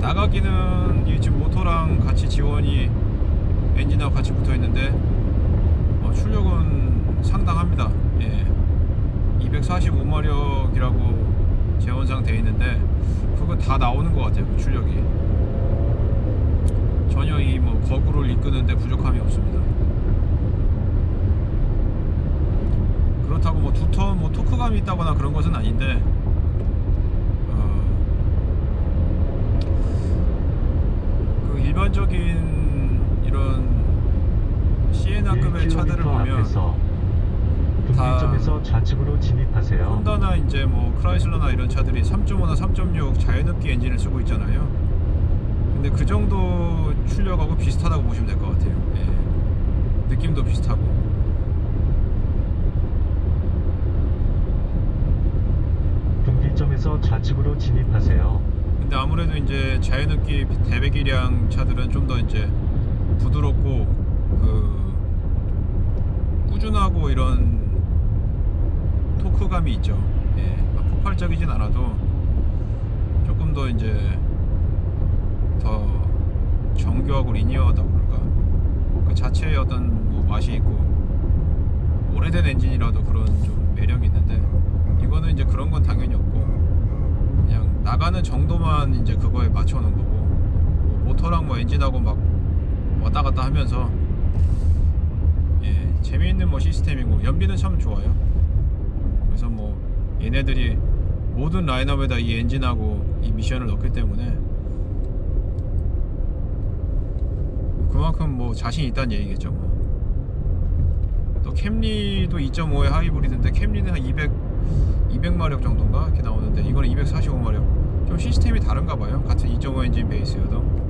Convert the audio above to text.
나가기는 이 지금 모터랑 같이 지원이 엔진하고 같이 붙어 있는데 어, 출력은 상당합니다. 예. 245마력이라고 재원상 돼 있는데 그거 다 나오는 것 같아요. 그 출력이 전혀 이 뭐 거구를 이끄는데 부족함이 없습니다. 그렇다고 뭐 두턴 뭐 토크감이 있다거나 그런 것은 아닌데 어, 그 일반적인 이런 시에나급의 차들을 1km 보면 분기점에서 좌측으로 진입하세요. 혼다나 이제 뭐 크라이슬러나 이런 차들이 3.5나 3.6 자연흡기 엔진을 쓰고 있잖아요. 근데 그 정도 출력하고 비슷하다고 보시면 될 것 같아요. 예. 느낌도 비슷하고. 분기점에서 좌측으로 진입하세요. 근데 아무래도 이제 자연흡기 대배기량 차들은 좀 더 이제 부드럽고 하고 이런 토크감이 있죠. 예. 막 폭발적이진 않아도 조금 더 이제 더 정교하고 리니어하다고 그럴까. 그 자체의 어떤 뭐 맛이 있고 오래된 엔진이라도 그런 좀 매력이 있는데 이거는 이제 그런 건 당연히 없고 그냥 나가는 정도만 이제 그거에 맞춰놓은 거고 뭐 모터랑 뭐 엔진하고 막 왔다 갔다 하면서 예 재미있는 뭐 시스템이고 연비는 참 좋아요. 그래서 뭐 얘네들이 모든 라인업에다 이 엔진하고 이 미션을 넣기 때문에 그만큼 뭐 자신 있다는 얘기겠죠 뭐. 또 캠리도 2.5의 하이브리드인데 캠리는 한 200, 200마력 정도인가? 이렇게 나오는데 이거는 245마력. 좀 시스템이 다른가 봐요. 같은 2.5 엔진 베이스여도